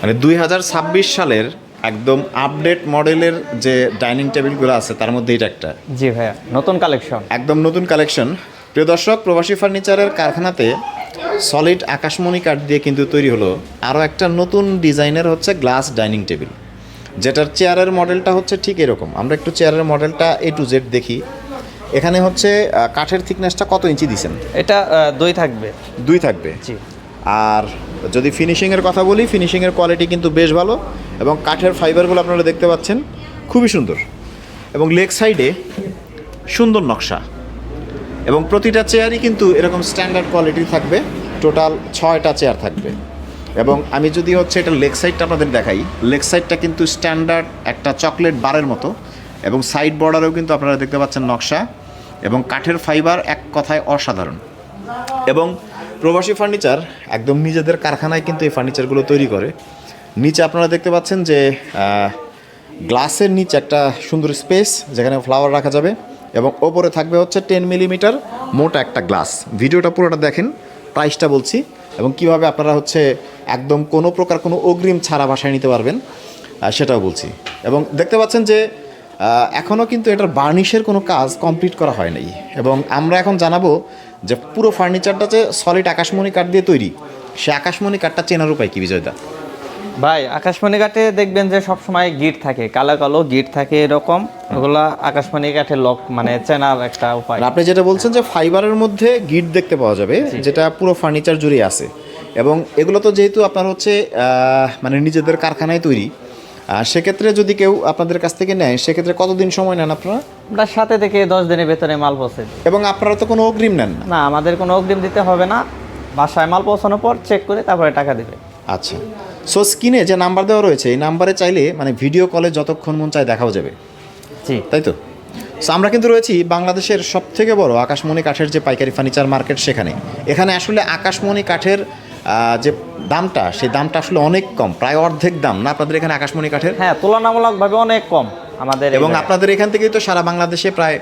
মানে দুই হাজার ছাব্বিশ সালের একদম আপডেট মডেলের যে ডাইনিং টেবিলগুলো আছে তার মধ্যে এটা একটা। জি ভাইয়া নতুন কালেকশন একদম নতুন কালেকশন প্রিয় দর্শক প্রবাসী ফার্নিচারের কারখানাতে সলিড আকাশমণি কাঠ দিয়ে কিন্তু তৈরি হলো আরও একটা নতুন ডিজাইনের হচ্ছে গ্লাস ডাইনিং টেবিল যেটার চেয়ারের মডেলটা হচ্ছে ঠিক এরকম। আমরা একটু চেয়ারের মডেলটা এ টু জেড দেখি। এখানে হচ্ছে কাঠের থিকনেসটা কত ইঞ্চি দিছেন? এটা দই থাকবে। দুই থাকবে। জি। আর যদি ফিনিশিংয়ের কথা বলি ফিনিশিংয়ের কোয়ালিটি কিন্তু বেশ ভালো এবং কাঠের ফাইবারগুলো আপনারা দেখতে পাচ্ছেন, খুবই সুন্দর। এবং লেগ সাইডে সুন্দর নকশা। এবং প্রতিটা চেয়ারই কিন্তু এরকম স্ট্যান্ডার্ড কোয়ালিটি থাকবে টোটাল ছয়টা চেয়ার থাকবে। এবং আমি যদি হচ্ছে এটা লেগ সাইডটা আপনাদের দেখাই লেগ সাইডটা কিন্তু স্ট্যান্ডার্ড একটা চকলেট বারের মতো। এবং সাইড বর্ডারেও কিন্তু আপনারা দেখতে পাচ্ছেন নকশা। এবং কাঠের ফাইবার এক কথায় অসাধারণ। এবং প্রবাসী ফার্নিচার একদম নিজেদের কারখানায় কিন্তু এই ফার্নিচারগুলো তৈরি করে। নিচে আপনারা দেখতে পাচ্ছেন যে গ্লাসের নিচে একটা সুন্দর স্পেস যেখানে ফ্লাওয়ার রাখা যাবে এবং ওপরে থাকবে হচ্ছে টেন মিলিমিটার মোটা একটা গ্লাস। ভিডিওটা পুরোটা দেখেন, প্রাইসটা বলছি এবং কীভাবে আপনারা হচ্ছে একদম কোনো প্রকার কোনো অগ্রিম ছাড়া বাসায় নিতে পারবেন সেটাও বলছি। এবং দেখতে পাচ্ছেন যে এখনও কিন্তু এটার বার্নিশের কোনো কাজ কমপ্লিট করা হয় নাই। এবং আমরা এখন জানাব যে পুরো ফার্নিচারটা যে সলিড আকাশমণি কাঠ দিয়ে তৈরি সে আকাশমণি কাঠটা চেনার উপায় কি বিজয়দা? ভাই আকাশমণি কাঠে দেখবেন যে সব সময় গিট থাকে কালো কালো গিট থাকে এরকম ওগুলা আকাশমণি কাঠের লক মানে চেনার একটা উপায়। আপনি যেটা বলছেন যে ফাইবারের মধ্যে গিট দেখতে পাওয়া যাবে যেটা পুরো ফার্নিচার জুড়ে আছে। এবং এগুলো তো যেহেতু আপনার হচ্ছে মানে নিজেদের কারখানায় তৈরি আর সেক্ষেত্রে যদি কেউ আপনাদের কাছ থেকে নেয় সেক্ষেত্রে কতদিন সময় নেন আপনারা? আমরা সাথে থেকে দশ দিনের ভেতরে মাল পৌঁছে দিই। এবং আপনারা তো কোনো অগ্রিম নেন না? না আমাদের কোনো অগ্রিম দিতে হবে না। বাসায় মাল পৌঁছানোর পর চেক করে তারপরে টাকা দেবে। আচ্ছা। সো স্ক্রিনে যে নাম্বার দেওয়া রয়েছে এই নাম্বারে চাইলে মানে ভিডিও কলে যতক্ষণ মন চায় দেখাও যাবে। জি। তাই তো? সো আমরা কিন্তু রয়েছি বাংলাদেশের সব থেকে বড় আকাশমণি কাঠের যে পাইকারি ফার্নিচার মার্কেট সেখানে। এখানে আসলে আকাশমণি কাঠের যে দামটা সেই দামটা আসলে অনেক কম প্রায় অর্ধেক দাম না আপনাদের এখানে আকাশমণি কাঠের? হ্যাঁ তুলনামূলকভাবে অনেক কম আমাদের এবং আপনাদের এখান থেকেই তো সারা বাংলাদেশে প্রায়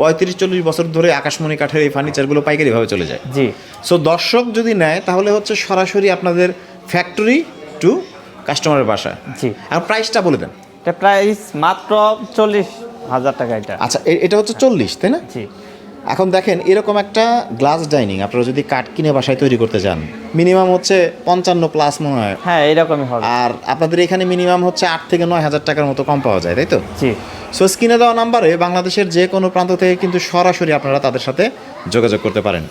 পঁয়ত্রিশ চল্লিশ বছর ধরে আকাশমণি কাঠের এই ফার্নিচারগুলো পাইকারিভাবে চলে যায়। জি। সো দর্শক যদি নেয় তাহলে হচ্ছে সরাসরি আপনাদের ফ্যাক্টরি টু কাস্টমারের বাসা জি। আর প্রাইসটা বলে দেন। এটা প্রাইস মাত্র চল্লিশ হাজার টাকা এটা। আচ্ছা এটা হচ্ছে চল্লিশ তাই না? জি। এখন দেখেন এরকম একটা গ্লাস ডাইনিং আপনারা যদি কাঠ কিনে বাসায় তৈরি করতে চান মিনিমাম হচ্ছে পঞ্চান্ন প্লাস মনে হয়। হ্যাঁ এরকমই হবে। আর আপনাদের এখানে মিনিমাম হচ্ছে আট থেকে নয় হাজার টাকার মতো কম পাওয়া যায় তাই তো? জি। সো স্ক্রিনে দেওয়া নাম্বারে বাংলাদেশের যে কোনো প্রান্ত থেকে কিন্তু সরাসরি আপনারা তাদের সাথে যোগাযোগ করতে পারেন।